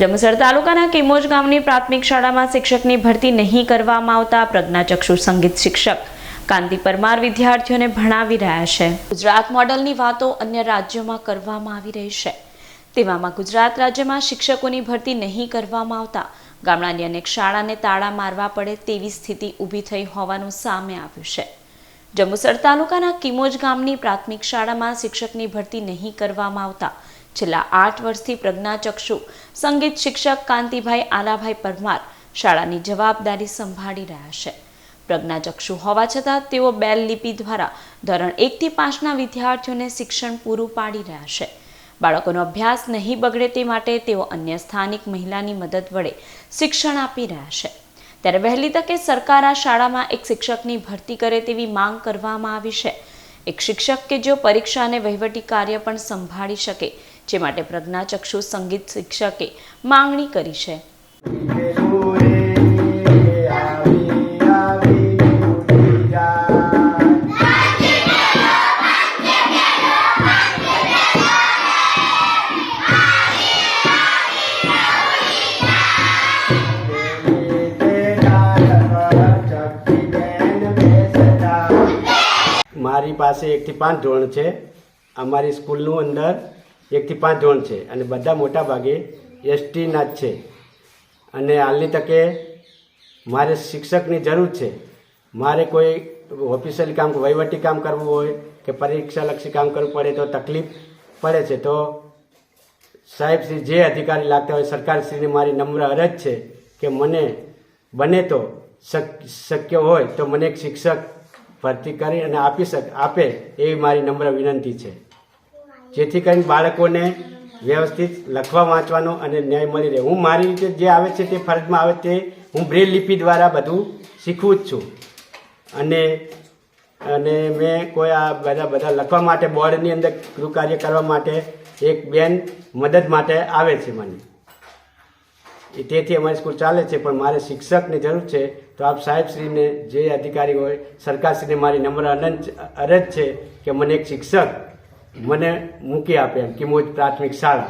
જંબુસર તાલુકાના કિમોજ ગામની પ્રાથમિક શાળામાં શિક્ષકની ભરતી નહીં કરવામાં આવતા પ્રજ્ઞાચક્ષુ સંગીત શિક્ષક કાંતિ પરમાર વિદ્યાર્થીઓને ભણાવી રહ્યા છે. ગુજરાત મોડલની વાતો અન્ય રાજ્યોમાં કરવામાં આવી રહી છે. તેવામાં ગુજરાત રાજ્યમાં શિક્ષકોની ભરતી નહીં કરવામાં આવતા ગામડાની અનેક શાળાને તાળા મારવા પડે તેવી સ્થિતિ ઊભી થઈ હોવાનું સામે આવ્યું છે. જંબુસર તાલુકાના કિમોજ ગામની પ્રાથમિક શાળામાં શિક્ષકની ભરતી નહીં કરવામાં આવતા છેલ્લા આઠ વર્ષથી પ્રજ્ઞાચક્ષુ સંગીત શિક્ષક કાંતિભાઈ આલાભાઈ પરમાર શાળાની જવાબદારી સંભાળી રહ્યા છે. પ્રજ્ઞાચક્ષુ હોવા છતાં તેઓ બેલ લિપિ દ્વારા ધોરણ એકથી પાંચના વિદ્યાર્થીઓને શિક્ષણ પૂરું પાડી રહ્યા છે. બાળકોનો અભ્યાસ નહીં બગડે તે માટે તેઓ અન્ય સ્થાનિક મહિલાની મદદ વડે શિક્ષણ આપી રહ્યા છે. ત્યારે વહેલી તકે સરકાર આ શાળામાં એક શિક્ષકની ભરતી કરે તેવી માંગ કરવામાં આવી છે. એક શિક્ષક કે જેઓ પરીક્ષા અને વહીવટી કાર્ય પણ સંભાળી શકે જે માટે પ્રજ્ઞાચક્ષુ સંગીત શિક્ષકે માંગણી કરી છે. મારી પાસે એકથી પાંચ ધોરણ છે. અમારી સ્કૂલનું અંદર એકથી પાંચ ધોરણ છે. અને બધા મોટા ભાગે એસટીના જ છે. અને હાલની તકે મારે શિક્ષકની જરૂર છે. મારે કોઈ ઓફિશિયલ કામ, વહીવટી કામ કરવું હોય કે પરીક્ષાલક્ષી કામ કરવું પડે તો તકલીફ પડે છે, તો સાહેબ શ્રી જે અધિકારી લાગતા હોય સરકારશ્રીની મારી નમ્ર અરજ છે કે મને બને તો શક- શક્ય હોય તો મને એક શિક્ષક ભરતી કરી અને આપી શક, આપે એવી મારી નમ્ર વિનંતી છે. જેથી કરીને બાળકોને વ્યવસ્થિત લખવા, વાંચવાનો અને ન્યાય મળી રહે. હું મારી રીતે જે આવે છે તે ફરજમાં આવે તે હું બ્રેલ લિપિ દ્વારા બધું શીખવું જ છું. અને અને મેં કોઈ આ બધા બધા લખવા માટે, બોર્ડની અંદર ગૃહ કાર્ય કરવા માટે એક બેન મદદ માટે આવે છે મને. એ તેથી અમારી સ્કૂલ ચાલે છે, પણ મારે શિક્ષકની જરૂર છે. તો આપ સાહેબશ્રીને જે અધિકારી હોય સરકારશ્રીને મારી નમ્ર અનંત અરજ છે કે મને એક શિક્ષક મને મૂકી આપે એમ કિમોજ પ્રાથમિક શાળા.